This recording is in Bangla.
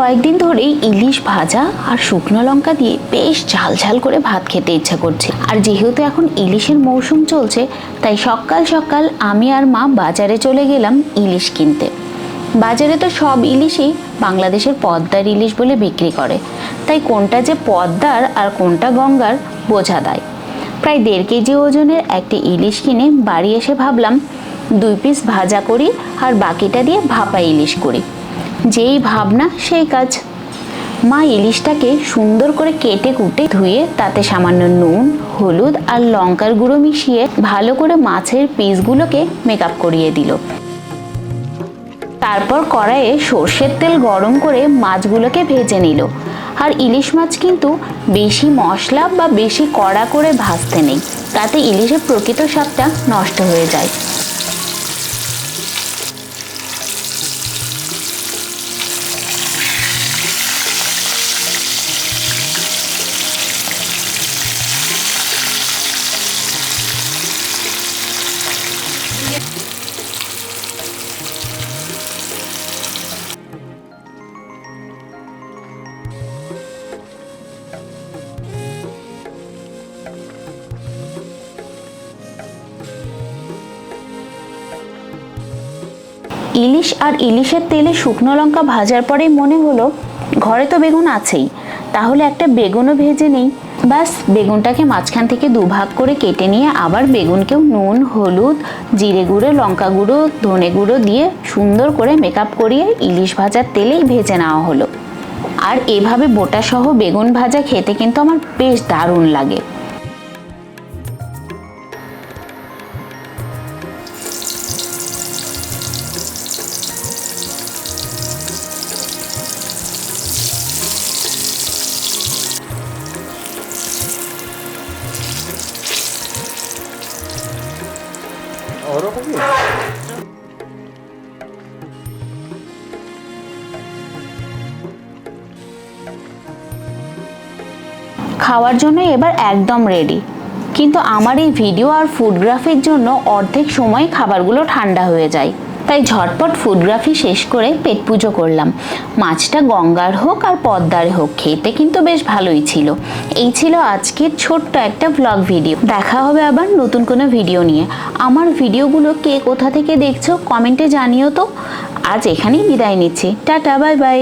কয়েকদিন ধরেই ইলিশ ভাজা আর শুকনো লঙ্কা দিয়ে বেশ ঝাল ঝাল করে ভাত খেতে ইচ্ছা করছে। আর যেহেতু এখন ইলিশের মৌসুম চলছে, তাই সকাল সকাল আমি আর মা বাজারে চলে গেলাম ইলিশ কিনতে। বাজারে তো সব ইলিশই বাংলাদেশের পদ্মার ইলিশ বলে বিক্রি করে। তাই কোনটা যে পদ্মার আর কোনটা গঙ্গার বোঝা দেয়। প্রায় দেড় কেজি ওজনের একটি ইলিশ কিনে বাড়ি এসে ভাবলাম, দুই পিস ভাজা করি আর বাকিটা দিয়ে ভাপা ইলিশ করি। যেই ভাবনা, সেই কাজ। মা ইলিশটাকে সুন্দর করে কেটে কুটে ধুয়ে, তাতে সামান্য নুন, হলুদ আর লঙ্কার গুঁড়ো মিশিয়ে ভালো করে মাছের পিসগুলোকে মেকআপ করিয়ে দিল। তারপর কড়াইয়ে সর্ষের তেল গরম করে মাছগুলোকে ভেজে নিল। আর ইলিশ মাছ কিন্তু বেশি মশলা বা বেশি কড়া করে ভাজতে নেই। তাতে ইলিশের প্রকৃত স্বাদটা নষ্ট হয়ে যায়। ইলিশ আর ইলিশের তেলে শুকনো লঙ্কা ভাজার পরে মনে হলো, ঘরে তো বেগুন আছেই, তাহলে একটা বেগুনও ভেজে নেই। ব্যাস, বেগুনটাকে মাঝখান থেকে দুভাগ করে কেটে নিয়ে আবার বেগুনকেও নুন, হলুদ, জিরে গুঁড়ো, লঙ্কা গুঁড়ো, ধনে গুঁড়ো দিয়ে সুন্দর করে মেকআপ করিয়ে ইলিশ ভাজার তেলেই ভেজে নেওয়া হলো। আর এভাবে বোটা সহ বেগুন ভাজা খেতে কিন্তু আমার বেশ দারুণ লাগে। খাওয়ার জন্য এবার একদম রেডি কিন্তু আমার এই ভিডিও আর ফুডগ্রাফির জন্য অর্ধেক সময় খাবারগুলো ঠান্ডা হয়ে যায়। তাই ঝটপট ফুটগ্রাফি শেষ করে পেট পুজো করলাম। মাছটা গঙ্গার হোক আর পদ্মার হোক, খেতে কিন্তু বেশ ভালোই ছিল। এই ছিল আজকের ছোট্ট একটা ব্লগ ভিডিও দেখা হবে আবার নতুন কোনো ভিডিও নিয়ে। আমার ভিডিওগুলো কে কোথা থেকে দেখছ কমেন্টে জানিও তো। আজ এখানেই বিদায় নিচ্ছি। Tata bye bye